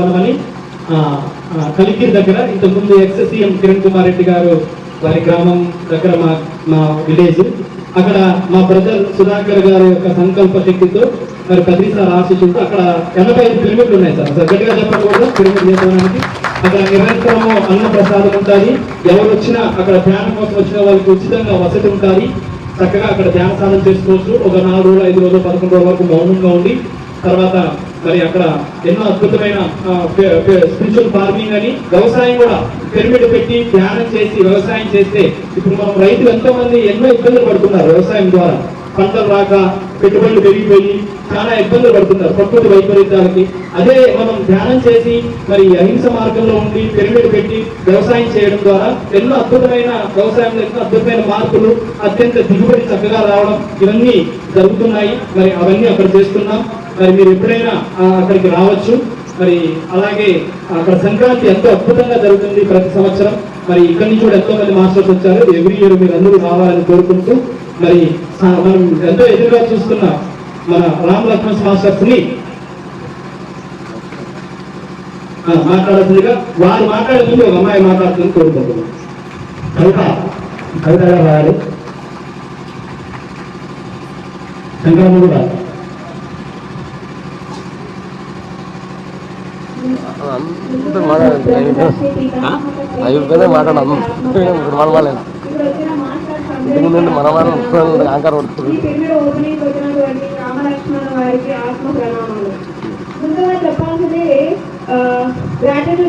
వనం కలిగిరి దగ్గర ఇంతకుముందు ఎక్స్ సీఎం కిరణ్ కుమార్ రెడ్డి గారు వారి గ్రామం దగ్గర మా మా విలేజ్. అక్కడ మా బ్రదర్ సుధాకర్ గారి యొక్క సంకల్ప శక్తితో మరి ప్రతిసారి ఆశిస్తుంటూ అక్కడ ఎనభై ఐదు పిరమిడ్లు ఉన్నాయి సార్. సార్ గట్టిగా చెప్పకూడదు పిరమిడ్ చేసుకోవడానికి అక్కడ నిరంతరము అన్న ప్రసాదం ఉంటుంది ఎవరు వచ్చినా అక్కడ ధ్యానం కోసం వచ్చిన వాళ్ళకి ఉచితంగా వసతి ఉంటుంది చక్కగా అక్కడ ధ్యాన సాధన చేసుకోవచ్చు. ఒక నాలుగు రోజులు ఐదు రోజులు పదకొండు రోజుల వరకు మౌనంగా ఉండి తర్వాత మరి అక్కడ ఎన్నో అద్భుతమైన స్పిరిచువల్ ఫార్మింగ్ అని వ్యవసాయం కూడా పిరమిడ్ పెట్టి ధ్యానం చేసి వ్యవసాయం చేస్తే ఇప్పుడు మనం రైతులు ఎంతో మంది ఎన్నో ఇబ్బందులు పడుతున్నారు వ్యవసాయం ద్వారా. పంటలు రాక పెట్టుబడులు పెరిగిపోయి చాలా ఇబ్బందులు పడుతున్నారు. ప్రకృతి వైపరీత్యాలకి. అదే మనం ధ్యానం చేసి మరి అహింస మార్గంలో ఉండి పిరమిడ్ పెట్టి వ్యవసాయం చేయడం ద్వారా ఎన్నో అద్భుతమైన వ్యవసాయంలో ఎన్నో అద్భుతమైన మార్పులు అత్యంత దిగుబడి చక్కగా రావడం ఇవన్నీ జరుగుతున్నాయి. మరి అవన్నీ అక్కడ చేస్తున్నాం. మరి మీరు ఎప్పుడైనా అక్కడికి రావచ్చు. మరి అలాగే అక్కడ సంక్రాంతి ఎంతో అద్భుతంగా జరుగుతుంది ప్రతి సంవత్సరం. మరి ఇక్కడి నుంచి కూడా ఎంతో మంది మాస్టర్స్ వచ్చారు. ఎవ్రీ ఇయర్ మీరు అందరూ రావాలని కోరుకుంటూ మరి మనం ఎంతో ఎదురుగా చూస్తున్న మన రామ్ లక్ష్మణ్ మాస్టర్స్ని ఆ, మాట్లాడాల్సిందిగా వారు మాట్లాడే ముందు ఒక అమ్మాయి మాట్లాడుతుంది కోరుకుంటున్నాం కవిత కవిత గారు రాయాలి సంక్రాంతి కూడా అంతా మాట్లాడండి అయిపోయినా మాట్లాడడం ఇంతకుముందు వాళ్ళే ముందు మన వాళ్ళు ఆంకర్ ఈ చెప్పాల్సింది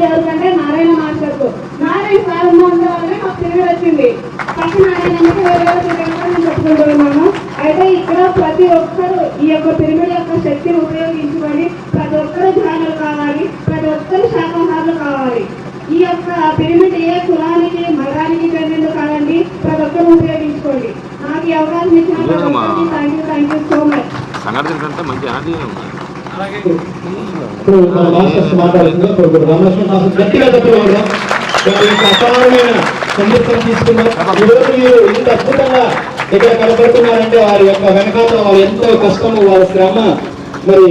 ఎవరికంటే నారాయణ మాస్టర్కు నారాయణ సార్ ఉన్న వల్లనే మాకు పిల్లలు వచ్చింది పక్క నారాయణ అంటే వేరే వేరే పిల్లలు నేను చెప్పుకుంటున్నాను అయితే ఇక్కడ ప్రతి ఒక్కరు ఈ యొక్క పిరమిడ్ యొక్క శక్తిని ఉపయోగించుకొని ప్రతి ఒక్కరు ధ్యానాలు కావాలి ప్రతి ఒక్కరు శాకాహారులు కావాలి ఈ యొక్క పిరమిడ్ ఏ కులానికి మతానికి చెందింది కాదండి ప్రతి ఒక్కరు ఉపయోగించుకోండి నాకు ఈ అవకాశం ఇచ్చినందుకు thank you thank you so much సంఘటన మంచి ఉంది ఇప్పుడు మన మాస్టర్స్ మాట్లాడుతున్నారు ఇప్పుడు రామలక్ష్మణ్ మాస్టర్ గట్టిగా చెప్పగలరు అపారమైన సందేశం తీసుకున్నారు ఈ రోజు మీరు ఇంత అద్భుతంగా ఇక్కడ కనపడుతున్నారంటే వారి యొక్క వెనకాల వారి ఎంతో కష్టము వారి శ్రమ మరి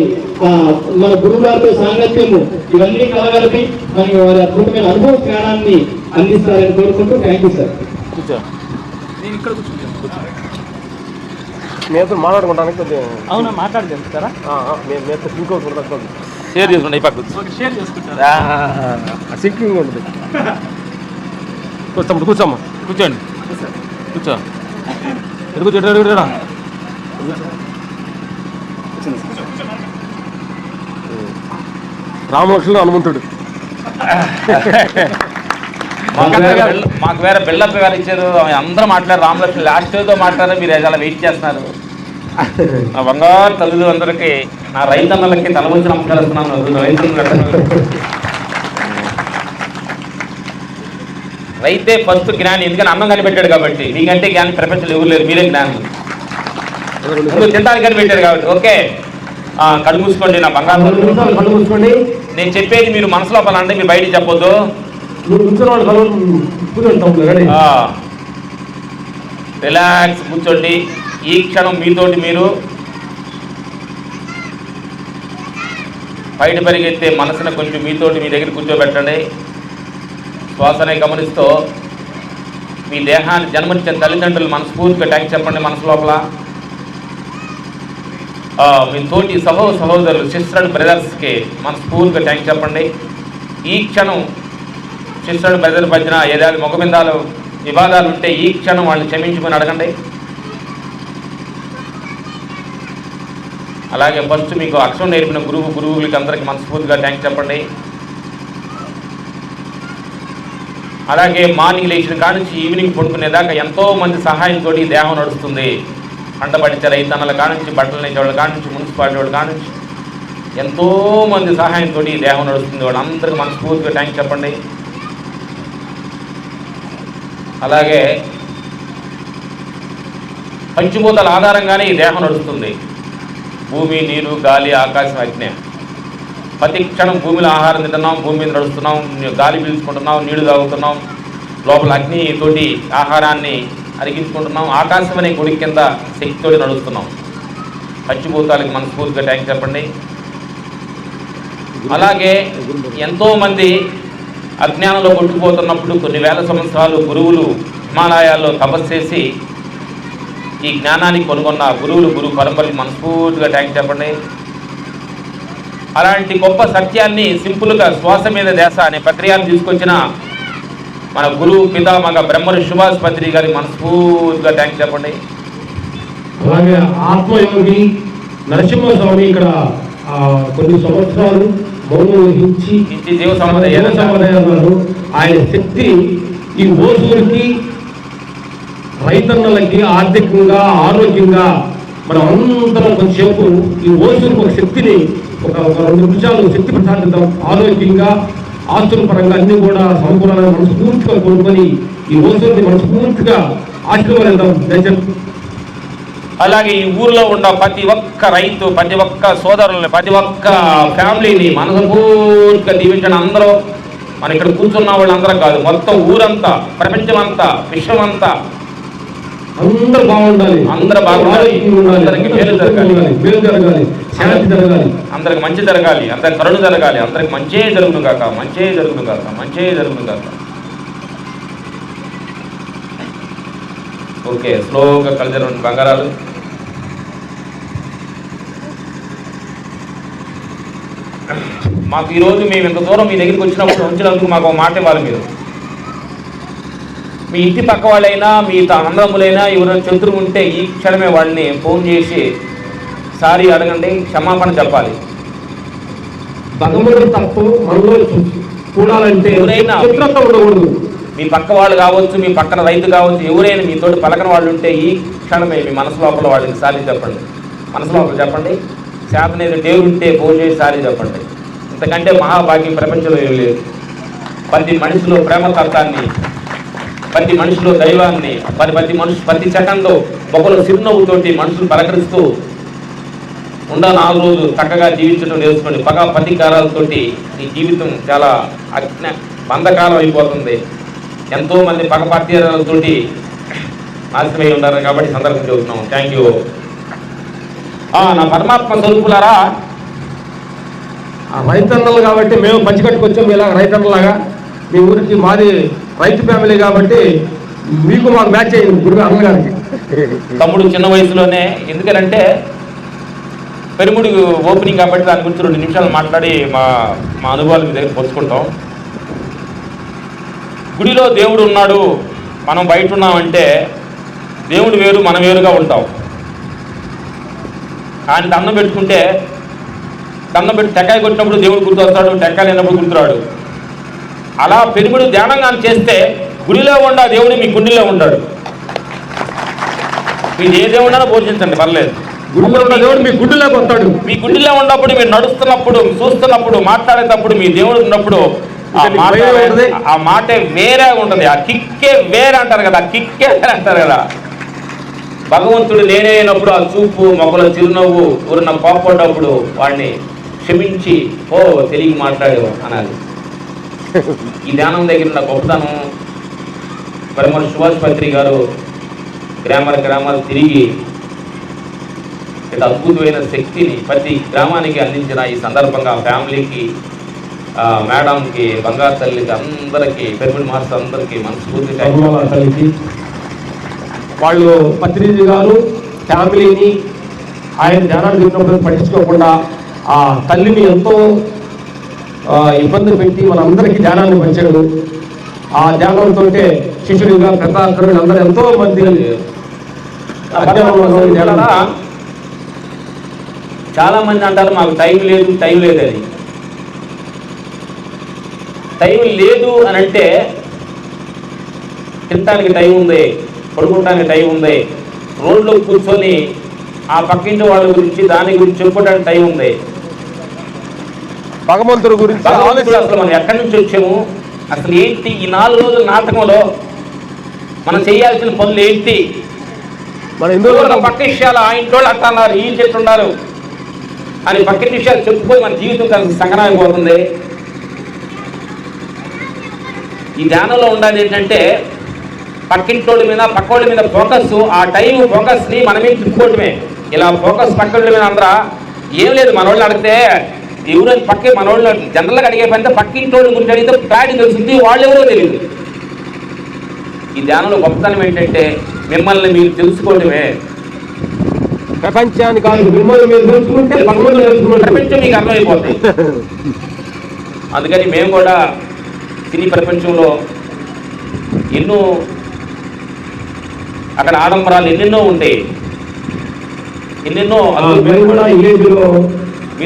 మన గురువు గారితో సాంగత్యము ఇవన్నీ కలగలిపి మనకి వారి అద్భుతమైన అనుభవ జ్ఞానాన్ని అందిస్తారని కోరుకుంటూ థ్యాంక్ యూ సార్ కూర్చో. నేతో మాట్లాడుకుంటానికి కొద్దిగా అవునా మాట్లాడి చెప్తారా? నేతో సింక్ అవుతుంది తక్కువ షేర్ చేసుకోండి ఈ పక్క. ఒక షేర్ చేసుకుంటారా? సింకింగ్ ఉంటుంది. కూర్చోమ్మ కూర్చోమ్మ. కూర్చోండి. కూర్చో. ఎడు కూర్చో ఎడు కూర్చోరా రామలక్ష్మణుడు హనుమంతుడు మాకు వేరే బిల్ల- మాకు వేరే బిల్డప్ గారు ఇచ్చారు అందరూ మాట్లాడారు. రామలక్ష్మి లాస్ట్తో మాట్లాడారు మీరు చాలా వెయిట్ చేస్తున్నారు. నా బంగారు తల్లులు అందరికీ నా రైతన్నలకి తల వంచి నమస్కరిస్తున్నాను రైతే ఫస్ట్ జ్ఞాని ఎందుకని అన్నం కనిపెట్టాడు కాబట్టి. మీకంటే జ్ఞాని ప్రపంచంలో ఎవరు లేరు మీరే జ్ఞాని ముందు తినడానికి కనిపెట్టాడు కాబట్టి. ఓకే. కళ్ళు మూసుకోండి నా బంగారు కళ్ళు మూసుకోండి నేను చెప్పేది మీరు మనసులో పనండి మీరు బయటికి చెప్పొద్దు. రిలాక్స్ కూర్చోండి. ఈ క్షణం మీతోటి మీరు బయట పరిగెత్తే మనసును కొంచెం మీతోటి మీ దగ్గర కూర్చోబెట్టండి. శ్వాసనే గమనిస్తూ మీ దేహాన్ని జన్మనిచ్చిన తల్లిదండ్రులు మనస్ఫూర్తిగా ట్యాంక్ చెప్పండి మనసు లోపల. మీ తోటి సహో సహోదరులు సిస్టర్ అండ్ బ్రదర్స్కి మనస్ఫూర్తిగా ట్యాంక్ చెప్పండి. ఈ క్షణం శిష్యుడు బ్రదర్ మధ్యన ఏదైనా ముఖబిందాలు వివాదాలు ఉంటే ఈ క్షణం వాళ్ళని క్షమించుకొని అడగండి. అలాగే ఫస్ట్ మీకు అక్షరం నేర్పిన గురువు గురువులకి అందరికీ మనస్ఫూర్తిగా థ్యాంక్స్ చెప్పండి. అలాగే మార్నింగ్ లేచిన కాడ నుంచి ఈవినింగ్ పడుకునేదాకా ఎంతో మంది సహాయంతో ఈ దేహం నడుస్తుంది. పంట పడితే రైతన్నల కాడ నుంచి బట్టలు నేసే వాళ్ళ కాడ నుంచి మున్సిపాలిటీ వాళ్ళ కాడి నుంచి ఎంతో మంది సహాయంతో ఈ దేహం నడుస్తుంది. వాళ్ళందరికీ మనస్ఫూర్తిగా థ్యాంక్స్ చెప్పండి. అలాగే పంచభూతాల ఆధారంగానే ఈ దేహం నడుస్తుంది. భూమి నీరు గాలి ఆకాశం అగ్ని. ప్రతి క్షణం భూమిలో ఆహారం తింటున్నాం భూమి మీద నడుస్తున్నాం గాలి పీల్చుకుంటున్నాం నీళ్ళు తాగుతున్నాం. లోపల అగ్ని తోటి ఆహారాన్ని అరిగించుకుంటున్నాం. ఆకాశం అనే గుడి కింద శక్తితోటి నడుస్తున్నాం. పంచభూతాలకి మనస్ఫూర్తిగా ట్యాంక్ చెప్పండి. అలాగే ఎంతోమంది అజ్ఞానంలో కొట్టుకుపోతున్నప్పుడు కొన్ని వేల సంవత్సరాలు గురువులు హిమాలయాల్లో తపస్సు చేసి ఈ జ్ఞానాన్ని కొనుగొన్న గురువులు గురువు పరంపరకి మనస్ఫూర్తిగా ట్యాంక్ చెప్పండి. అలాంటి గొప్ప సత్యాన్ని సింపుల్గా శ్వాస మీద దేశ అనే ప్రక్రియను తీసుకొచ్చిన మన గురువు పితామహ బ్రహ్మరు సుభాష్ పత్రి గారి మనస్ఫూర్తిగా ట్యాంక్ చెప్పండి. అలాగే ఆత్మయోగి నరసింహస్వామి ఇక్కడ కొన్ని సంవత్సరాలు మౌనం వహించి. ఆయన శక్తి ఈ ఓసూరికి రైతన్నలకి ఆర్థికంగా ఆరోగ్యంగా మనం అందరం కొంచెంసేపు ఈ ఓసూరికి ఒక శక్తిని ఒక రెండు నిమిషాలు శక్తి ప్రసాదిద్దాం ఆరోగ్యంగా ఆస్తుల పరంగా అన్ని కూడా సమకూలంగా మనస్ఫూర్తిగా కొనుక్కొని ఈ ఓసూరిని మనస్ఫూర్తిగా ఆశీర్వదిద్దాం దయచేసి అలాగే ఈ ఊర్లో ఉన్న ప్రతి ఒక్క రైతు ప్రతి ఒక్క సోదరుల్ని ప్రతి ఒక్క ఫ్యామిలీని మనస్ఫూర్తిగా దీవించండి. అందరూ మన ఇక్కడ కూర్చున్న వాళ్ళందరం కాదు మొత్తం ఊరంతా ప్రపంచం అంతా విశ్వం అంతా అందరూ బాగుండాలి. అందరూ బాగుండాలి. అందరికీ మేలు జరగాలి. మేలు జరగాలి. శాంతి జరగాలి. అందరికి మంచి జరగాలి. అందరికి కరుణ జరగాలి. అందరికి మంచే జరుగును కాక మంచే జరుగును కాక మంచే జరుగును కాక ఓకే స్లోగా కలిసి బంగారాలు. మాకు ఈరోజు మేము ఇంత దూరం మీ దగ్గరికి వచ్చినప్పుడు ఉంచినందుకు మాకు ఒక మాట ఇవ్వాలి మీరు. మీ ఇంటి పక్క వాళ్ళైనా మీ అన్నదమ్ములైనా ఎవరైనా శత్రువు ఉంటే ఈ క్షణమే వాళ్ళని ఫోన్ చేసి సారీ అడగండి క్షమాపణ చెప్పాలి. భగవంతుడు తప్పు మనలో చూ- చూడాలంటే ఎవరైనా- ఉండకూడదు. మీ పక్క వాళ్ళు కావచ్చు మీ పక్కన రైతు కావచ్చు ఎవరైనా మీతోటి పలకన వాళ్ళు ఉంటే ఈ క్షణమే మీ మనసు లోపల వాళ్ళకి సారీ చెప్పండి. మనసు లోపల చెప్పండి. శాపనేది దేవుడు ఉంటే ఫోన్ చేసి సారీ చెప్పండి. ఇంతకంటే మహాభాగ్యం ప్రపంచంలో ఏం లేదు. ప్రతి మనిషిలో ప్రేమతత్వాన్ని ప్రతి మనిషిలో దైవాన్ని మరి ప్రతి మనిషి ప్రతి చట్టంలో ఒకరు చిరునవ్వుతోటి మనుషులు పలకరిస్తూ ఉండ నాలుగు రోజులు చక్కగా జీవించడం నేర్చుకోండి. పగ ప్రతీకారాలతోటి నీ జీవితం చాలా అజ్ఞ బంధకాలం అయిపోతుంది. ఎంతోమంది పగ ప్రతీకారాలతోటి నాశనమై ఉన్నారు కాబట్టి సందర్భం చెబుతున్నాం థ్యాంక్ యూ నా పరమాత్మ స్వరూపులారా రైతన్నలు కాబట్టి మేము పంచికట్టుకొచ్చాం ఇలా రైతన్నలాగా మీ ఊరికి మాది రైతు ఫ్యామిలీ కాబట్టి మీకు మాకు మ్యాచ్ అయ్యింది గురువు అన్నగారికి. తమ్ముడు చిన్న వయసులోనే ఎందుకంటే పెరుముడి ఓపెనింగ్ కాబట్టి దాని గురించి రెండు నిమిషాలు మాట్లాడి మా మా అనుభవాలు మీ దగ్గర పంచుకుంటాం. గుడిలో దేవుడు ఉన్నాడు మనం బయట ఉన్నామంటే దేవుడు వేరు మనం వేరుగా ఉంటాం. ఆయన దండం పెట్టుకుంటే దండం పెట్టి టెక్కాయ కొట్టినప్పుడు దేవుడు గుర్తొస్తాడు టెక్కాయ లేనప్పుడు గుర్తురాడు. అలా పెరుగుడు ధ్యానం కానీ చేస్తే గుడిలో ఉండ దేవుడు మీ గుండెలో ఉంటాడు మీరు ఏ దేవుడైనా పోషించండి పర్లేదు. గుడిలో ఉన్న దేవుడు మీ గుడ్డులోకి వస్తాడు మీ గుండెలో ఉన్నప్పుడు మీరు నడుస్తున్నప్పుడు చూస్తున్నప్పుడు మాట్లాడేటప్పుడు మీ దేవుడు ఉన్నప్పుడు ఆ మాట వేరే ఉంటుంది. ఆ కిక్కే వేరే అంటారు కదా కిక్కే వేరే అంటారు కదా. భగవంతుడు నేనే అయినప్పుడు ఆ చూపు మొక్కల చిరునవ్వు ఊరిన కోపడ్డప్పుడు వాడిని క్షమించి ఓ తెలివి మాట్లాడు అనాలి. ఈ ధ్యానం దగ్గర ఉన్న గొప్పతనం మరి మన సుభాష్ పత్రి గారు గ్రామాల గ్రామాలు తిరిగి ఇట్లా అద్భుతమైన శక్తిని ప్రతి గ్రామానికి అందించిన ఈ సందర్భంగా ఫ్యామిలీకి మేడంకి బంగారు తల్లికి అందరికీ పెరుమిడి మాస్టర్ అందరికీ మనస్ఫూర్తిగా తల్లికి. వాళ్ళు పత్రిజీ గారు ఫ్యామిలీని ఆయన ధ్యానాన్ని చెప్పినప్పుడు పట్టించుకోకుండా ఆ తల్లిని ఎంతో ఇబ్బంది పెట్టి మనందరికీ ధ్యానాన్ని పంచాడు. ఆ ధ్యానంతో శిష్యుడిగా పెద్ద అందరూ ఎంతో మంది చాలా మంది అంటారు మాకు టైం లేదు టైం లేదు అది టైం లేదు అని అంటే తినటానికి టైం ఉంది పడుకోవడానికి టైం ఉంది రోడ్లో కూర్చొని ఆ పక్కింటి వాళ్ళ గురించి దాని గురించి చెప్పుకోవడానికి టైం ఉంది. భగవంతుడి గురించి అసలు మనం ఎక్కడి నుంచి వచ్చాము? అసలు ఏంటి ఈ నాలుగు రోజుల నాటకంలో మనం చేయాల్సిన పనులు ఏంటి? మన ఎందులో పక్క విషయాలు ఆ ఇంట్లో అట్లా అన్నారు ఈ చెట్టు ఉన్నారు? అని పక్కటి విషయాలు చెప్పుకొని మన జీవితం కలిసి సంగనానికి పోతుంది. ఈ ధ్యానంలో ఉండాలి ఏంటంటే పక్కింటోళ్ళ మీద పక్కోళ్ళ మీద ఫోకస్ ఆ టైం ఫోకస్ని మనమే తిప్పుకోవటమే. ఇలా ఫోకస్ పక్కోళ్ళ మీద అందరా ఏం లేదు మన వాళ్ళు అడిగితే ఎవరో పక్కే మన వాళ్ళు జనరల్గా అడిగే పని పక్కింటి వాళ్ళ గురించి అడిగితే క్లారిటీ తెలుస్తుంది వాళ్ళు ఎవరో తెలియదు ఈ ధ్యానంలో గొప్పతనం ఏంటంటే మిమ్మల్ని మీరు తెలుసుకోవడమే. ప్రపంచానికి కాదు మిమ్మల్ని మీరు తెలుసుకుంటే ప్రపంచం మీకు అర్థమైపోతుంది. అందుకని మేము కూడా సినీ ప్రపంచంలో ఎన్నో అక్కడ ఆడంబరాలు ఎన్నెన్నో ఉంటాయి. ఎన్నెన్నో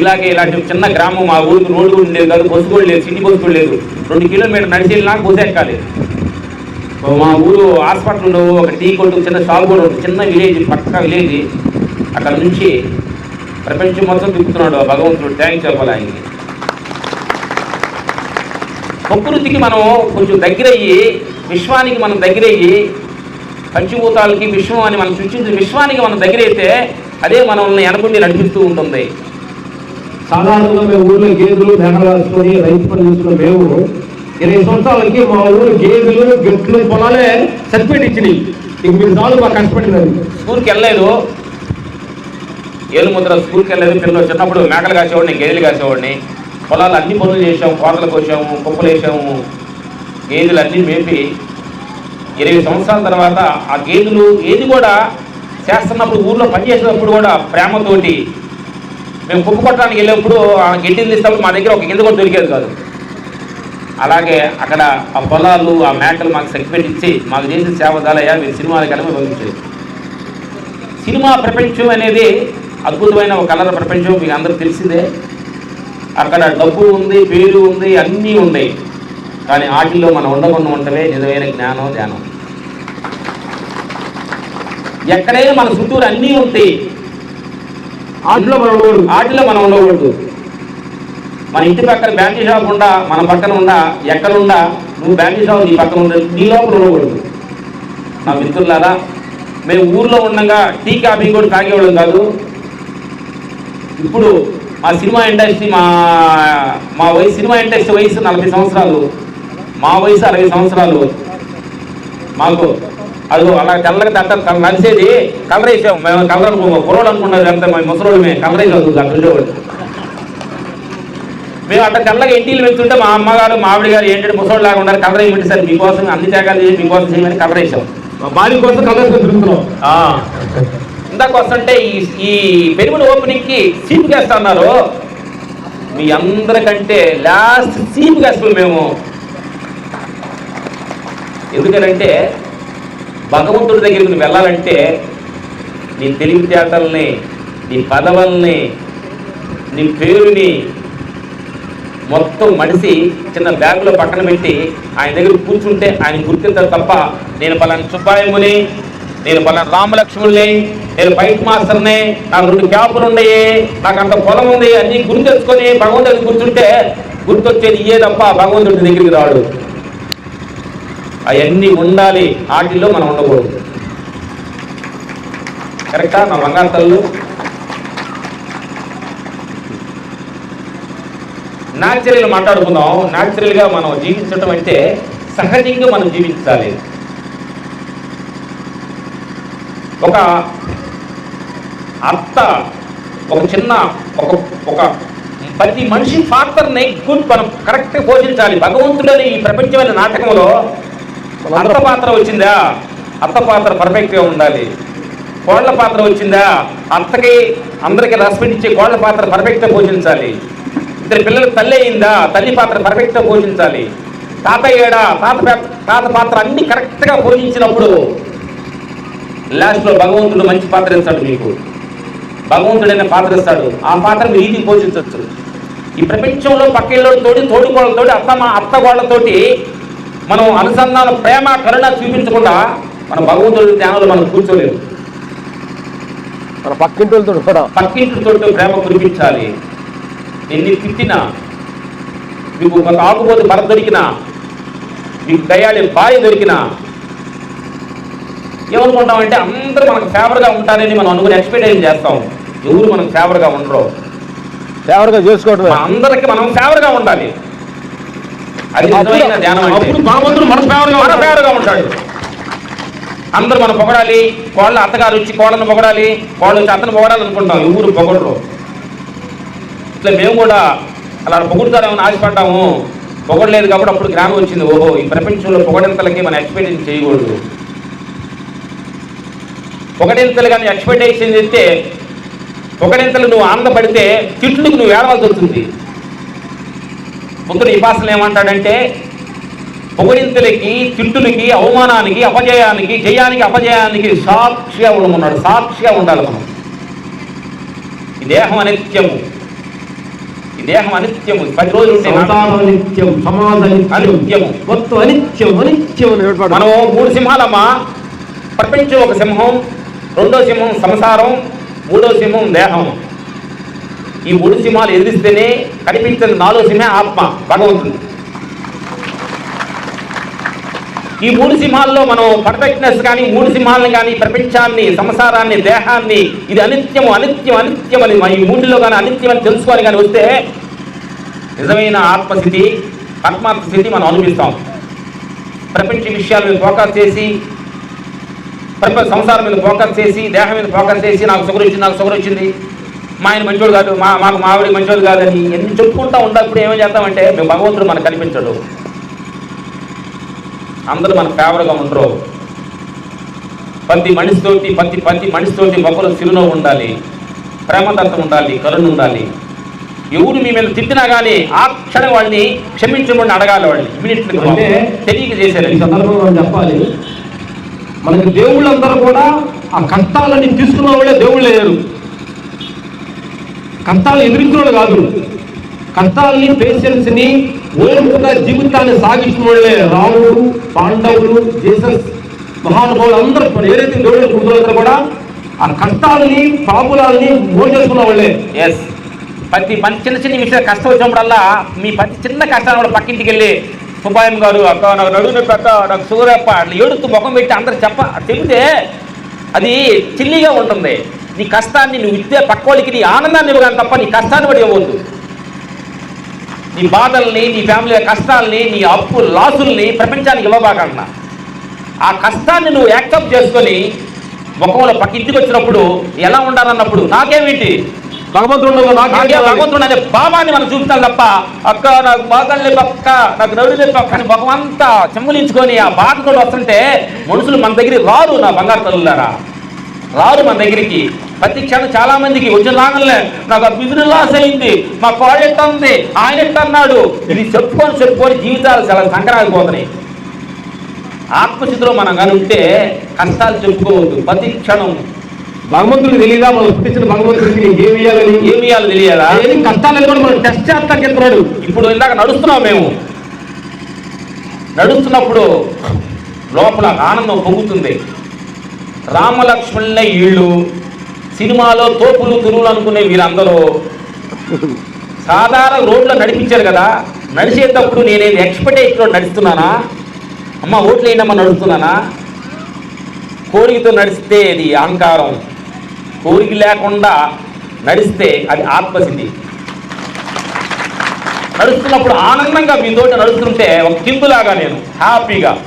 ఇలాగే ఇలాంటి చిన్న గ్రామం మా ఊరికి రోడ్డు కూడా ఉండేది కాదు బస్సు కూడా లేదు సిటీ బస్సు కూడా లేదు. రెండు కిలోమీటర్ నడిచి వెళ్ళినా బస్సు ఎక్కాలి. మా ఊరు హాస్పిటల్లో ఒక టీ కొట్టు చిన్న షాప్ కూడా ఉంటుంది చిన్న విలేజ్ పక్క విలేజ్. అక్కడ నుంచి ప్రపంచం మొత్తం తిప్పుతున్నాడు ఆ భగవంతుడు. థ్యాంక్స్ చెప్పాలి ఆయనకి. ప్రకృతికి మనం కొంచెం దగ్గరయ్యి విశ్వానికి మనం దగ్గరయ్యి పంచభూతాలకి విశ్వం అని మనం సృష్టించిన విశ్వానికి మనం దగ్గరైతే అదే మనల్ని వెనకుండి నడిపిస్తూ ఉంటుంది. సాధారణంగా మేము ఊర్లో గేదెలు మేకలు వేసుకొని రైతు పని చూసుకున్న మేము. ఇరవై సంవత్సరాలకి మా ఊరు గేదెలు గెట్లు పొలాలే సర్టిఫికేట్ ఇచ్చినాయి. ఇంక మీరు చాలు మాకు కష్టపడినది స్కూల్కి వెళ్ళలేదు. ఏలుముద్ర స్కూల్కి వెళ్ళలేదు. పిల్లలు చిన్నప్పుడు మేకలు కాసేవాడిని గేదెలు కాసేవాడిని. పొలాలు అన్ని పనులు చేసాము కోతలు కోసాము కుప్పలు వేసాము. గేదెలు అన్నీ మేపి ఇరవై సంవత్సరాల తర్వాత ఆ గేదెలు ఏది కూడా చేస్తున్నప్పుడు ఊర్లో పనిచేసినప్పుడు కూడా ప్రేమతోటి మేము కుప్ప కొట్టడానికి వెళ్ళినప్పుడు ఆ గడ్డిని తీస్తాము మా దగ్గర ఒక గింజ కూడా దొరికేది కాదు. అలాగే అక్కడ ఆ పొలాలు ఆ మేకలు మాకు సర్టిఫికేట్ ఇచ్చి మాకు చేసిన సేవ దాలయ్యా మీరు సినిమాలు కనుక పంపించేది సినిమా ప్రపంచం అనేది అద్భుతమైన ఒక కలర్ ప్రపంచం మీకు అందరూ తెలిసిందే. అక్కడ డబ్బు ఉంది పేరు ఉంది అన్నీ ఉన్నాయి. కానీ వాటిల్లో మనం ఉండకుండా ఉండటమే నిజమైన జ్ఞానం ధ్యానం. ఎక్కడైనా మన చుట్టూరు అన్నీ ఉంటాయి. ఆటలో మనం మనం ఉండకూడదు. మన ఇంటి పక్కన బ్యాంకీ షాప్ ఉండా మన పక్కన ఉండా ఎక్కడుండా నువ్వు బ్యాంకీ షాప్ నీ పక్కన ఉండదు నీ లోపల ఉండకూడదు. నా మిత్రులారా మేము ఊర్లో ఉండగా టీ కాఫీ కూడా తాగేవాళ్ళం కాదు. ఇప్పుడు మా సినిమా ఇండస్ట్రీ మా మా వయసు సినిమా ఇండస్ట్రీ వయసు నలభై సంవత్సరాలు. మా వయసు అరవై సంవత్సరాలు. మాకు అది అలా తెల్లగా తట్ట నడిచేది కలర్ వేసాం మేము కలర్ అనుకో కుర్రోడు అనుకున్నది అంతా మేము ముసలోళ్ళమే కలర్ వేసాం ఉండేవాడు. మేము అట్లా తెల్లగా ఇంటికి వెళ్తుంటే మా అమ్మగారు మా ఆవిడ గారు ఏంటంటే ముసలోడు లాగా ఉన్నారు కలర్ వేయమంటే సార్ మీకోసం అన్ని త్యాగాలు చేసి మీకోసం చేయమని కలర్ వేసాం. మా భార్య కోసం కలర్ తిరుగుతున్నాం. ఇందాక వస్తుంటే ఈ ఈ పెరుగుల ఓపెనింగ్కి సీప్ గెస్ట్ అన్నారు. మీ అందరికంటే లాస్ట్ సీప్ గెస్టులు మేము. ఎందుకనంటే భగవంతుడి దగ్గరికి నువ్వు వెళ్ళాలంటే నీ తెలివితేటల్ని నీ పదవుల్ని నీ పేరుని మొత్తం మడిసి చిన్న బ్యాగులో పక్కన పెట్టి ఆయన దగ్గర కూర్చుంటే ఆయన గుర్తించారు తప్ప నేను పలానా సుబ్బాయముని నేను పలానా రామలక్ష్ముల్ని నేను బైక్ మాస్టర్ని నాకు రెండు క్యాపులు ఉన్నాయి నాకు అంత పొలం ఉంది అన్నీ గుర్తు తెచ్చుకొని భగవంతుడికి కూర్చుంటే గుర్తొచ్చేది ఇయ్యే తప్ప భగవంతుడి దగ్గరికి రాడు. అవన్నీ ఉండాలి. వాటిల్లో మనం ఉండకూడదు. కరెక్టా? మా బంగారు తల్లు? న్యాచురల్ మాట్లాడుకుందాం. న్యాచురల్గా మనం జీవించడం అంటే సహజంగా మనం జీవించాలి. ఒక అత్త ఒక చిన్న ఒక ఒక ప్రతి మనిషి పాత్రని గుడ్ మనం కరెక్ట్గా పోషించాలి భగవంతుడని ఈ ప్రపంచమైన నాటకంలో అత్త పాత్ర వచ్చిందా? అత్త పాత్ర పర్ఫెక్ట్గా ఉండాలి. కోళ్ళ పాత్ర వచ్చిందా? అత్తకి అందరికీ రెస్పెక్ట్ ఇచ్చే కోళ్ళ పాత్ర పర్ఫెక్ట్గా పోషించాలి. ఇద్దరు పిల్లలకు తల్లి అయిందా? తల్లి పాత్ర పర్ఫెక్ట్గా పోషించాలి. తాతయ్యడా తాత తాత పాత్ర అన్ని కరెక్ట్గా పోషించినప్పుడు లాస్ట్లో భగవంతుడు మంచి పాత్ర ఇస్తాడు మీకు. భగవంతుడైన పాత్ర ఇస్తాడు. ఆ పాత్ర మీరు ఈజీ పోషించవచ్చు ఈ ప్రపంచంలో పక్కిళ్ళతోటి తోడుకోళ్ళతోటి అత్త మా అత్తగోళ్ళతోటి మనం అనుసంధానం ప్రేమ కరుణ చూపించకుండా మన భగవంతుడి ధ్యానంలో మనం కూర్చోలేము. మన పక్కింటి వాళ్ళతో కూడా. పక్కింటితో ప్రేమ కురిపించాలి. ఎన్ని తిట్టినా మీకు ఒక ఆకుపోతే భర్త దొరికినా మీకు దయాళి భార్య దొరికినా ఏమనుకుంటామంటే అందరూ మనకు ఫేవర్గా ఉంటారని మనం అనుకుని ఎక్స్పెక్టేషన్ చేస్తాం? ఎవరు మనకు ఫేవర్గా ఉండరు. ఫేవర్గా చేసుకోవడమే మన అందరికి మనం ఫేవర్గా ఉండాలి. అది నిజమైన ధ్యానం అంటే. అప్పుడు భగవంతుడు మన ఫేవర్గా మన ఉంటాడు. ఫేవర్గా ఉంటాడు. అందరూ మనం పొగడాలి కోళ్ళ అత్తగారు వచ్చి కోళ్ళను పొగడాలి కోళ్ళు వచ్చి అతను పొగడాలి అనుకుంటాం ఎవరు పొగడరు. ఇట్లా మేము కూడా అలా పొగుడుతారేమని ఆశపడ్డాము. పొగడలేదు కాబట్టి అప్పుడు జ్ఞానం వచ్చింది ఓహో ఈ ప్రపంచంలో పొగడింతలకి మనం ఎక్స్పెక్టేషన్ చేయకూడదు. పొగడింతలు కానీ ఎక్స్పెక్టేషన్ చేస్తే పొగడింతలు నువ్వు ఆనందపడితే తిట్లకు నువ్వు ఏడవలసి వస్తుంది. బుద్ధుడు ఈ భాషలో ఏమంటాడంటే పొగడింతలకి తిట్టులకి అవమానానికి అపజయానికి జయానికి అపజయానికి సాక్షిగా ఉండమన్నాడు. సాక్షిగా ఉండాలి మనం. ఈ దేహం అనిత్యము. ఈ దేహం అనిత్యము. పది రోజులు అనిత్యం అనిత్యము. మొత్తం అనిత్యం అనిత్యం మనం మూడు సింహాలమ్మా. ప్రపంచం ఒక సింహం రెండో సింహం సంసారం మూడో సింహం దేహం. ఈ మూడు సింహాలు ఎదిరిస్తేనే కనిపించిన నాలుగు సింహే ఆత్మ భగవంతుడు ఈ మూడు సింహాల్లో మనం పర్ఫెక్ట్నెస్ కానీ మూడు సింహాలను కానీ ప్రపంచాన్ని సంసారాన్ని దేహాన్ని ఇది అనిత్యము అనిత్యం అనిత్యం అని ఈ మూడులో కానీ అనిత్యం అని తెలుసుకొని కానీ వస్తే నిజమైన ఆత్మస్థితి ఆత్మాత్మ స్థితి మనం అనుభవిస్తాం. ప్రపంచ విషయాల మీద ఫోకస్ చేసి ప్రపంచ సంసారం మీద ఫోకస్ చేసి దేహం మీద ఫోకస్ చేసి నాకు షుగర్ వచ్చింది నాకు షుగర్ వచ్చింది మా ఆయన మంచోడు కాదు మా మాకు మావిడి మంచోడు కాదని ఎన్ని చెప్పుకుంటా ఉన్నప్పుడు ఏమేం చేస్తామంటే మేము భగవంతుడు మనకు కనిపించడు. అందరూ మన ఫేవర్గా ఉండరు. ప్రతి మనిషితోటి ప్రతి ప్రతి మనిషితోటి మొక్కలు చిరునవ్వు ఉండాలి ప్రేమదత్తం ఉండాలి కరుణ ఉండాలి. ఎవరు మీ మీద తిట్టినా కానీ ఆ క్షణం వాళ్ళని క్షమించమని అడగాలి వాళ్ళని. ఇమీడియట్గా చేశారు ఈ సందర్భంలో చెప్పాలి మనకి దేవుళ్ళందరూ కూడా ఆ కష్టాలని తీసుకున్న వాళ్ళే దేవుళ్ళు లేరు కష్టాలు ఎదిరించిన కాదు. కష్టాలని పేషెన్స్ని ఓర్పుగా జీవితాన్ని సాగించిన రాముడు పాండవులు జీసస్ మహానుభావులు అందరూ ఏదైతే దేవుడు కుటుంబాలందరూ కూడా ఆ కష్టాలని పాపులాలని మోర్ వాళ్ళే ఎస్ ప్రతి పని చిన్న చిన్న విషయాలు కష్టం వచ్చినప్పుడల్లా మీ ప్రతి చిన్న కష్టాన్ని కూడా పక్కింటికి వెళ్ళి సుబ్బాయం గారు అక్క నాకు నడువు అక్క నాకు షుగర్ అప్ప అట్లా ఏడుస్తూ ముఖం పెట్టి అందరు చెప్ప చెబితే అది చిల్లిగా ఉంటుంది. నీ కష్టాన్ని నువ్వు ఇస్తే పక్కోళ్ళకి నీ ఆనందాన్ని ఇవ్వగానే తప్ప నీ కష్టాన్ని కూడా ఇవ్వద్దు నీ బాధల్ని నీ ఫ్యామిలీ కష్టాల్ని నీ అప్పు లాసుల్ని ప్రపంచానికి ఇవ్వబాకన్నా ఆ కష్టాన్ని నువ్వు యాక్సెప్ట్ చేసుకొని ముఖంలో పక్కింటికి వచ్చినప్పుడు ఎలా ఉండాలన్నప్పుడు నాకేమిటి? భగవంతుడు భగవంతుడు అనే భావాన్ని మనం చూపుతాం తప్ప అక్క నాకు బాధలు లేవు అక్క నాకు నడువు లేవు అని ముఖం అంతా చెమ్ములించుకొని ఆ బాధతో వస్తుంటే మనుషులు మన దగ్గరికి రారు నా బంగారు తల్లులారా. రారు మన దగ్గరికి. ప్రతి క్షణం చాలా మందికి వచ్చిన రాగలే నాకు బిజినెస్ లాస్ అయింది మా కోళ్ళ ఎట్ట ఉంది ఆయన ఎట్ట అన్నాడు? ఇది చెప్పుకొని చెప్పుకొని జీవితాలు చాలా సంక్రాంతిపోతున్నాయి ఆత్మస్థితిలో మనం కానీ ఉంటే కష్టాలు చెప్పుకోవద్దు. ప్రతి క్షణం. భగవంతుడికి తెలియదా? మనం పుట్టించిన భగవంతుడికి ఏమి ఇవ్వాలని ఏమి ఇవ్వాలో తెలియదా? ఏది కష్టాలని కూడా మనం టెస్ట్ చేస్తానికి చెప్తున్నాడు. ఇప్పుడు ఇందాక నడుస్తున్నాం మేము. నడుస్తున్నప్పుడు లోపల ఆనందం పొంగుతుంది. రామలక్ష్మణుల ఇళ్ళు. సినిమాలో తోపులు తురువులు అనుకునే వీరందరూ సాధారణ రోడ్లో నడిపించారు కదా. నడిచేటప్పుడు నేనేది ఎక్స్పెక్టేషన్లో నడుస్తున్నానా? అమ్మ ఓట్లు వేయనమ్మా నడుస్తున్నానా? కోరికతో నడిస్తే అది అహంకారం. కోరిక లేకుండా నడిస్తే అది ఆత్మసిద్ధి. నడుస్తున్నప్పుడు ఆనందంగా మీతోటి నడుస్తుంటే ఒక కిందులాగా నేను హ్యాపీగా.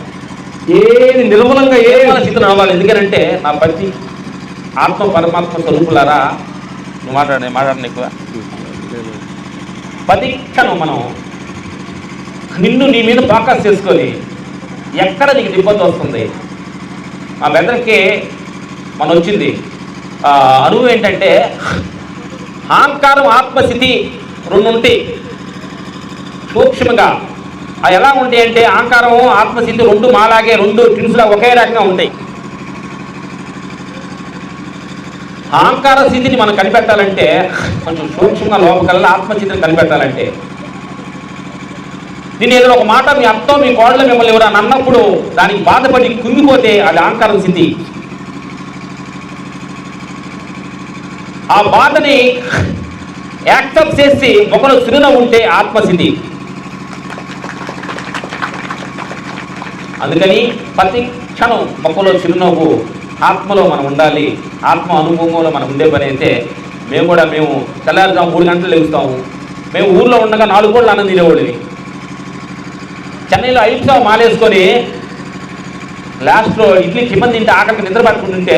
ఏది నిర్మలంగా ఏ ఏ మన నడవాలి. ఎందుకంటే నా ప్రతి ఆత్మ పరమాత్మ స్వరూపులారా? నువ్వు మాట్లాడే మాట్లాడిన ఎక్కువ. ప్రతి మనం నిన్ను నీ మీద ఫోకస్ చేసుకొని ఎక్కడ నీకు ఇబ్బంది వస్తుంది? మా బెదర్కి మన వచ్చింది. అరువు ఏంటంటే అహంకారం ఆత్మస్థితి రెండు ఉంటాయి. సూక్ష్మంగా. అవి ఎలా ఉంటాయి అంటే అహంకారము ఆత్మస్థితి రెండు మాలాగే రెండు ట్విన్స్లా ఒకే రకంగా ఉంటాయి. అహంకార స్థితిని మనం కనిపెట్టాలంటే కొంచెం సూక్ష్మంగా లోపకల్లా ఆత్మస్థితిని కనిపెట్టాలంటే. దీని ఏదో ఒక మాట మీ అత్తో మీ కోడలు మిమ్మల్ని ఎవరైనా అన్నప్పుడు దానికి బాధపడి కుంగిపోతే అది అహంకారం స్థితి. ఆ బాధని యాక్సెప్ట్ చేసి ఒకరు చిరునవ్వు ఉంటే ఆత్మస్థితి. అందుకని ప్రతి క్షణం మొక్కలో చిరునవ్వు ఆత్మలో మనం ఉండాలి ఆత్మ అనుభవంలో మనం ఉండే పని అయితే మేము కూడా మేము తెల్లారుజాము మూడు గంటలు లేస్తాము మేము ఊర్లో ఉండగా నాలుగు కోళ్ళు అన్నం తినేవాళ్ళవి చెన్నైలో ఐదు సార్ మాలేసుకొని లాస్ట్లో ఇడ్లీ చిమ్మని తింటే ఆకలికి నిద్ర పట్టుకుంటుంటే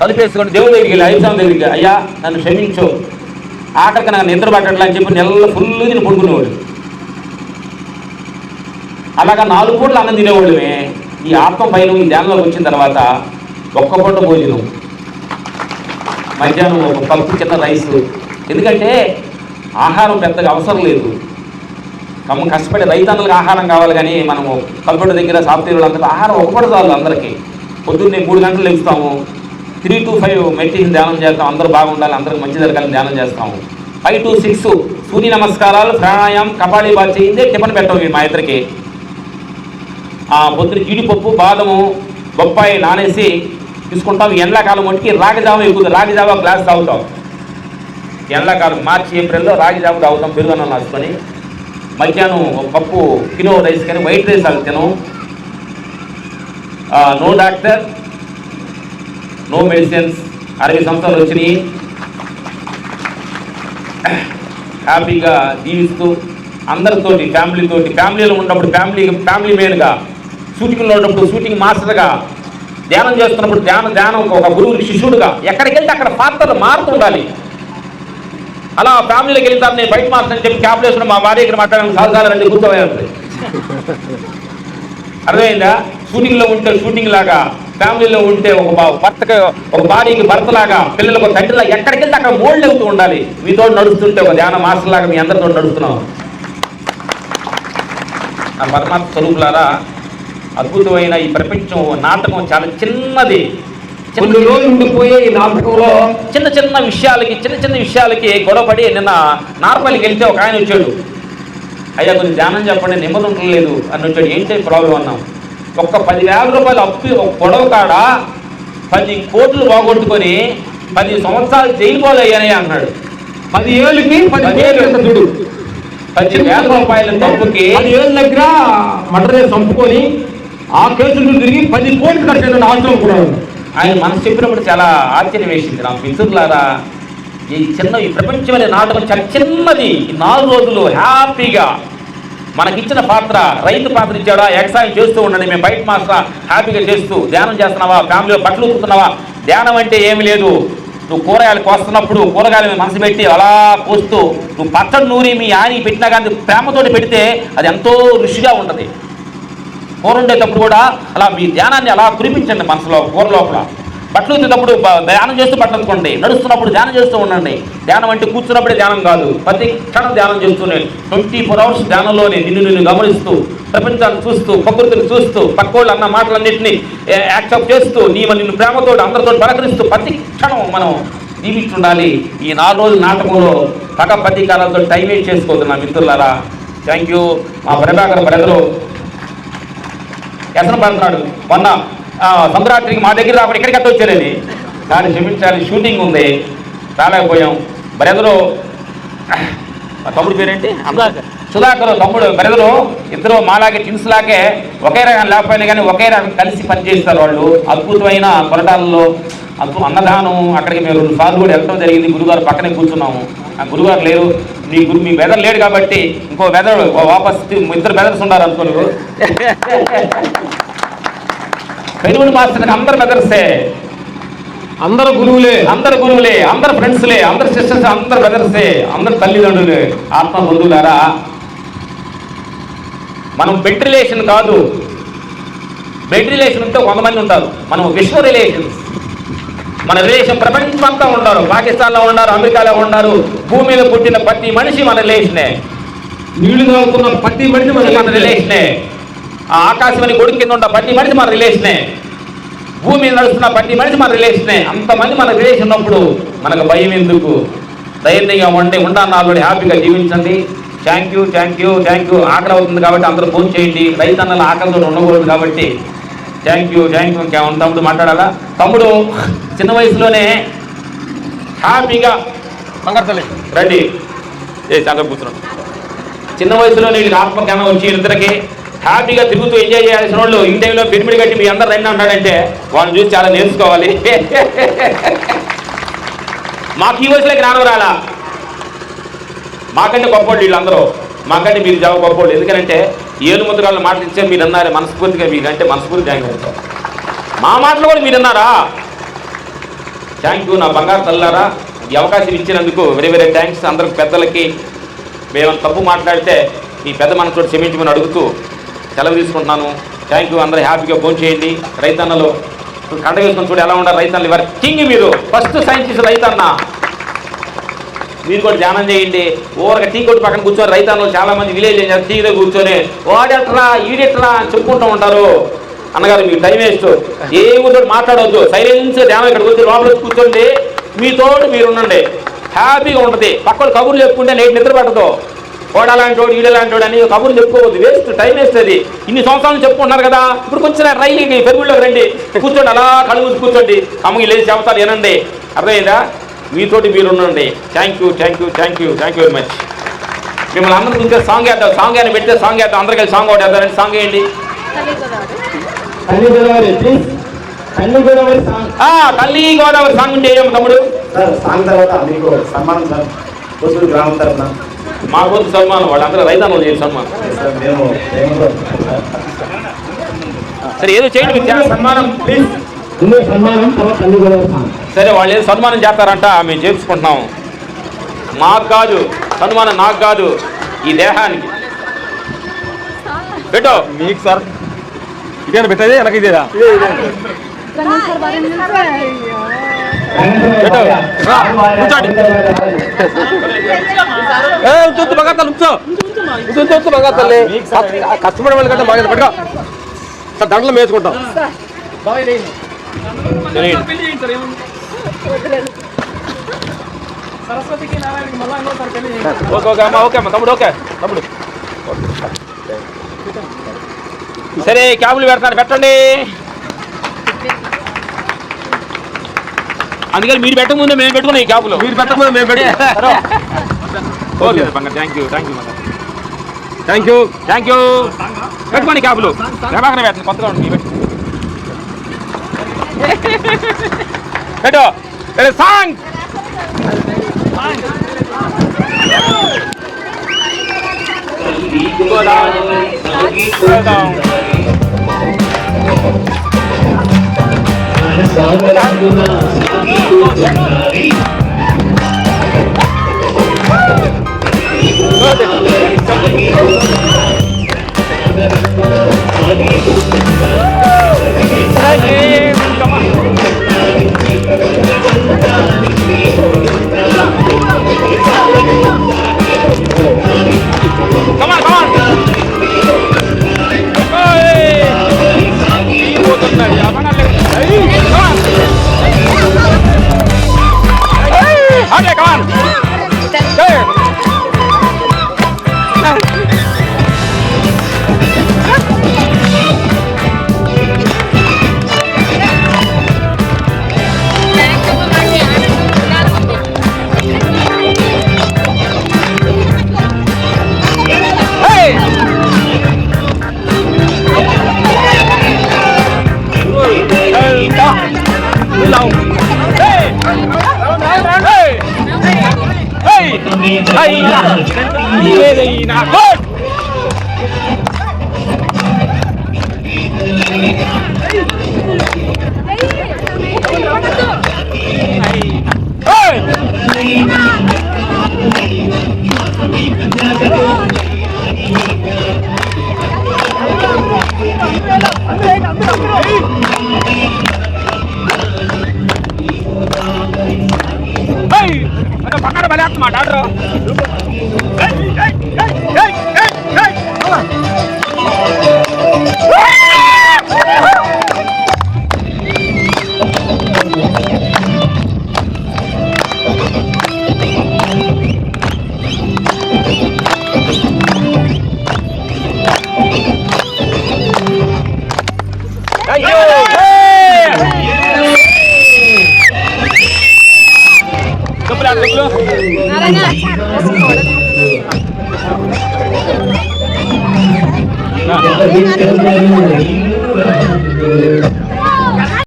తలుపేసుకొని దేవుడి దగ్గరికి వెళ్ళి ఐదు సార్ దగ్గరికి అయ్యా నన్ను క్షమించు. ఆకలికి నాకు నిద్ర పట్టట్లే అని చెప్పి నెలలో ఫుల్ తిని పడుకునేవాడు. అలాగా నాలుగు పూటలు అన్నం తినేవాళ్ళమే. ఈ ఆత్మ పైన ఈ ధ్యానంలోకి వచ్చిన తర్వాత ఒక్క పూట భోజనం. మధ్యాహ్నం ఒక కప్పు చిన్న రైస్. ఎందుకంటే ఆహారం పెద్దగా అవసరం లేదు. కమ్మ కష్టపడి రైతన్నులకు ఆహారం కావాలి కానీ మనము కంప్యూటర్ దగ్గర సాఫ్ట్వేర్ అందరూ ఆహారం ఒకటి చాలు అందరికీ. పొద్దున్నే మూడు గంటలు లేస్తాము. త్రీ టు ఫైవ్ మెడిటేషన్ ధ్యానం చేస్తాం. అందరూ బాగుండాలి అందరికి మంచి జరగాలని ధ్యానం చేస్తాము. ఫైవ్ టు సిక్స్ సూర్య నమస్కారాలు ప్రాణాయామం కపాళీ బాగా చేయిందే టిఫిన్ పెట్టవు మా ఇద్దరికి. పొద్దున జీడిపప్పు బాదము బొప్పాయి నానేసి తీసుకుంటాం. ఎండాకాలం వంటికి రాగిజావ ఎక్కువ రాగిజావ గ్లాస్ తాగుతాం. ఎండాకాలం మార్చి ఏప్రిల్లో రాగిజావ తాగుతాం పెరుగన్నం రాసుకొని మధ్యాహ్నం ఒక పప్పు కిలో రైస్ కానీ వైట్ రైస్ అది తినం. No doctor no medicines. అరవై సంవత్సరాలు వచ్చినాయి. హ్యాపీగా జీవిస్తూ అందరితోటి ఫ్యామిలీతోటి ఫ్యామిలీలో ఉన్నప్పుడు ఫ్యామిలీ ఫ్యామిలీ మేన్గా షూటింగ్లో ఉన్నప్పుడు షూటింగ్ మాస్టర్గా ధ్యానం చేస్తున్నప్పుడు ధ్యాన ధ్యానం ఒక గురువుని శిష్యుడుగా ఎక్కడికి వెళ్తే అక్కడ పాత్రలు మారుతుండాలి అలా ఫ్యామిలీలోకి వెళ్తాను నేను బయట మాత్రం చెప్పి క్యాబ్ వేసుకుని మా భార్య ఇక్కడ మాట్లాడాలని సాధారణ రండి అర్థమైందా? షూటింగ్లో ఉంటే షూటింగ్ లాగా ఫ్యామిలీలో ఉంటే ఒక భర్తకి ఒక భార్యకి భర్తలాగా పిల్లలకు తండ్రిలాగా ఎక్కడికి వెళ్తే అక్కడ మోల్డ్ అవుతూ ఉండాలి. మీతో నడుస్తుంటే ఒక ధ్యాన మాస్టర్ లాగా మీ అందరితో నడుస్తున్నాం. నా పరమాత్మ స్వరూపులారా అద్భుతమైన ఈ ప్రపంచం నాటకం చాలా చిన్నది. చిన్న కొన్ని రోజులు ఉండిపోయే ఈ నాటకంలో చిన్న చిన్న విషయాలకి చిన్న చిన్న విషయాలకి గొడవపడి నిన్న నార్మల్కి వెళ్తే ఒక ఆయన వచ్చాడు. అయ్యా కొంచెం ధ్యానం చెప్పండి నెమ్మది ఉండలేదు అని వచ్చాడు. ఏంటి ప్రాబ్లం? అన్నాం. ఒక్క పదివేల రూపాయలు అప్పు ఒక గొడవ కాడ? పది కోట్లు పోగొట్టుకొని పది సంవత్సరాలు జైలు పోలయ్యానయ్యా అన్నాడు. పది ఏళ్ళకి పది వేల రూపాయల తప్పుకి పది ఏళ్ళ దగ్గర మటర్ చంపుకొని ఆ కేసులు తిరిగి పది కోట్లు కట్టాడు ఆశ్రమం కూడా ఆయన మనసు చెప్పినప్పుడు చాలా ఆశ్చర్యం వేసింది. నా మిత్రులారా ఈ చిన్న ఈ ప్రపంచం అనే నాటకం చాలా చిన్నది. ఈ నాలుగు రోజులు హ్యాపీగా మనకిచ్చిన పాత్ర రైతు పాత్ర ఇచ్చాడా ఎక్సైజ్ చేస్తూ ఉండండి మేము బయట మాస్టర్ హ్యాపీగా చేస్తూ ధ్యానం చేస్తున్నావా ఫ్యామిలీలో బట్టలు ఉతుకుతున్నావా ధ్యానం అంటే ఏమి లేదు. నువ్వు కూరగాయలు కోస్తున్నప్పుడు కూరగాయలు మనసు పెట్టి అలా కోస్తూ నువ్వు పచ్చడి నూరి మీ ఆని పెట్టినా కానీ ప్రేమతోటి పెడితే అది ఎంతో రుచిగా ఉంటుంది. కూర ఉండేటప్పుడు కూడా అలా మీ ధ్యానాన్ని అలా కురిపించండి మనసులో కూర లోపల. బట్టలు ఉతికేటప్పుడు ధ్యానం చేస్తూ బట్టలు అనుకోండి నడుస్తున్నప్పుడు ధ్యానం చేస్తూ ఉండండి. ధ్యానం అంటే కూర్చున్నప్పుడే ధ్యానం కాదు. ప్రతి క్షణం ధ్యానం చేస్తూనే ట్వంటీ ఫోర్ అవర్స్ ధ్యానంలోనే నిన్ను నిన్ను గమనిస్తూ ప్రపంచాన్ని చూస్తూ ప్రకృతిని చూస్తూ పక్కోళ్ళు అన్న మాటలన్నింటినీ యాక్సెప్ట్ చేస్తూ నీ నిన్ను ప్రేమతో అందరితో పలకరిస్తూ ప్రతి క్షణం మనం జీవించుండాలి ఈ నాలుగు రోజుల నాటకంలో పగ ప్రతీకారాలతో టైం వేస్ట్ చేసుకోవద్దు నా మిత్రులారా. Thank you. మా ప్రభాకర్ బ్రదరు వ్యసనం పడుతున్నాడు మొన్న ఆ, సంక్రాంతికి మా దగ్గర రాకుండా ఇక్కడికి అట్ట వచ్చారని కానీ క్షమించాలి షూటింగ్ ఉంది. రాలేకపోయాం. బ్రదరు తమ్ముడు పేరేంటి? సుధాకర్. సుధాకర్ తమ్ముడు. బ్రదరు ఇద్దరు మాలాగే టిన్స్ లాగే ఒకే రకం లేకపోయినా కానీ ఒకే రకం కలిసి పనిచేస్తారు వాళ్ళు. అద్భుతమైన కొరటాలలో అద్భుత అన్నదానం అక్కడికి మేము రెండు సార్లు కూడా వెళ్ళడం జరిగింది. గురుగారు పక్కనే కూర్చున్నాము. ఆ గురుగారు లేరు. మీ గురు మీ బెదర్ లేడు కాబట్టి ఇంకో బెదర్ వాపస్ ఇద్దరు బెదర్స్ ఉన్నారు అనుకోరు పెరుగుడు మాస్టర్కి అందరు బెదర్సే అందరు గురువులే. అందరు గురువులే అందరు ఫ్రెండ్స్లే అందరు సిస్టర్స్ అందరు బ్రదర్సే అందరు తల్లిదండ్రులే. ఆత్మ బంధువులారా మనం బెడ్ రిలేషన్ కాదు. బెడ్ రిలేషన్ ఉంటే కొంతమంది ఉంటారు. మనం విశ్వ రిలేషన్స్ మన రిలేషన్ ప్రపంచం అంతా ఉన్నారు పాకిస్తాన్లో ఉన్నారు అమెరికాలో ఉన్నారు. భూమి మీద పుట్టిన ప్రతి మనిషి మన రిలేషనే నీళ్ళు తాగుతున్న ప్రతి మనిషి మన మన రిలేషనే ఆ ఆకాశమని కొడుకు కింద ఉన్న ప్రతి మనిషి మన రిలేషనే భూమి నడుస్తున్న ప్రతి మనిషి మన రిలేషనే అంతమంది మన రిలేషన్ ఉన్నప్పుడు మనకు భయం ఎందుకు? ధైర్యంగా ఉండి ఆల్రెడీ హ్యాపీగా జీవించండి. Thank you thank you thank you ఆకలి అవుతుంది కాబట్టి అందరూ ఫోన్ చేయండి. రైతన్నల ఆకలితో ఉండకూడదు కాబట్టి థ్యాంక్ యూ థ్యాంక్ యూ ఇంకేమన్నా తమ్ముడు మాట్లాడాలా? తమ్ముడు చిన్న వయసులోనే హ్యాపీగా రండి. ఏ సంగతి కూర్చున్నాడు. చిన్న వయసులో నీకు ఆత్మజ్ఞానం వచ్చి ఇద్దరికి హ్యాపీగా తిరుగుతూ ఎంజాయ్ చేయాల్సిన వాళ్ళు ఈ టైంలో పిరిమిడి కట్టి మీ అందరు రండి అంటాడంటే వాళ్ళని చూసి చాలా నేర్చుకోవాలి. మాకు ఈ వయసులో జ్ఞానం రాలా. మాకంటే గొప్పోళ్ళు వీళ్ళందరూ. మాకంటే మీరు చాలా గొప్పోళ్ళు. ఎందుకంటే ఏడు ముద్రాలు మాటలు ఇచ్చే మీరు అన్నారు మనస్ఫూర్తిగా మీరంటే మనస్ఫూర్తి థ్యాంక్ యూ మా మాటలు కూడా మీరు అన్నారా థ్యాంక్ యూ నా బంగారు తల్లారా. ఈ అవకాశం ఇచ్చినందుకు వెరీ వెరీ థ్యాంక్స్ అందరికి పెద్దలకి మేము తప్పు మాట్లాడితే ఈ పెద్ద మనతో క్షమించమని అడుగుతూ సెలవు తీసుకుంటున్నాను. థ్యాంక్ యూ అందరూ హ్యాపీగా ఫోన్ చేయండి. రైతన్నలు కండ వేసుకొని చూడు ఎలా ఉండాలి రైతన్నలు. ఇవ్వరు కింగ్ మీరు. ఫస్ట్ సైంటిస్ట్ రైతన్న. మీరు కూడా ధ్యానం చేయండి. ఊరక టీ కొట్టు పక్కన కూర్చొని రైతన్నలు చాలా మంది విలేజ్ ఏం టీ దగ్గర కూర్చొని వాడెట్రా ఈడెట్రా అని చెప్పుకుంటూ ఉంటారు. అన్నగారు మీకు టైం వేస్ట్. ఏ ఊరితో మాట్లాడవద్దు సైలెన్స్ ధ్యానం ఇక్కడ కూర్చొని లోపల కూర్చోండి. మీతోటి మీరు ఉండండి. హ్యాపీగా ఉంటుంది. పక్కన కబుర్లు చెప్పుకుంటే నేటి నిద్ర పట్టదు. ఓడలాంటి వాడు ఈడలాంటి వాడు అని కబుర్లు చెప్పుకోవద్దు. వేస్ట్. టైం వేస్ట్ అది. ఇన్ని సంవత్సరాలు చెప్పుకుంటున్నారు కదా. ఇప్పుడు కొంచెం రైలు పెరుగుళ్ళకి రండి. కూర్చోండి. అలా కళ్ళు కూర్చోండి. అమ్మకి లేచి చెబుతారు వినండి అర్థమైందా? మీతోటి మీరు ఉండండి thank you thank you thank you thank you very much మిమ్మల్ని అందరూ గురించి సాంగ్ వేద్దాం సాంగ్ అని పెడితే సాంగ్ వేద్దాం అందరూ కలిసి సాంగ్ ఒకటి వేద్దాం సాంగ్ వేయండి తల్లి గోదావరి ప్లీజ్ తల్లి గోదావరి సాంగ్. తల్లి గోదావరి సాంగ్ ఉంటే తమ్ముడు. సార్ సాంగ్ తర్వాత మీకు సన్మానం సార్ కోసూరు గ్రామం తరఫున మా కోసం సన్మానం వాళ్ళందరూ రైతాంగం చేసి సన్మానం. సార్ ఏదో చేయండి సన్మానం ప్లీజ్ సన్మానం తర్వాత తల్లి గోదావరి సాంగ్. సరే వాళ్ళు ఏదో సన్మానం చేస్తారంట మేము చేపించుకుంటున్నాం మాకు కాదు సన్మానం నాకు కాదు ఈ దేహానికి. పెట్టో. మీకు సార్ ఇదేనా పెట్టేది? వెనక ఇదేదా తల్లి మగా తల్లి కష్టపడే వాళ్ళకంటే బాగా పట్టుకో. సార్ దండలు మేసుకుంటాం. ఓకే ఓకే అమ్మా ఓకే అమ్మా తమ్ముడు ఓకే తమ్ముడు. సరే క్యాబులు పెడతాను పెట్టండి. అందుకని మీరు పెట్టక ముందు మేము పెట్టుకున్నాం ఈ క్యాబులు. మీరు పెట్టకపోతే మేము పెట్టి ఓకే. బంగారు thank you thank you thank you thank you పెట్టుకోండి క్యాబులు. ప్రభాకర్ పెట్టండి కొత్తగా ఉంటుంది పెట్టు. పెట్టు song Come on, Thank you. పక్కన బలేస్తున్నాడు ఆర్డర్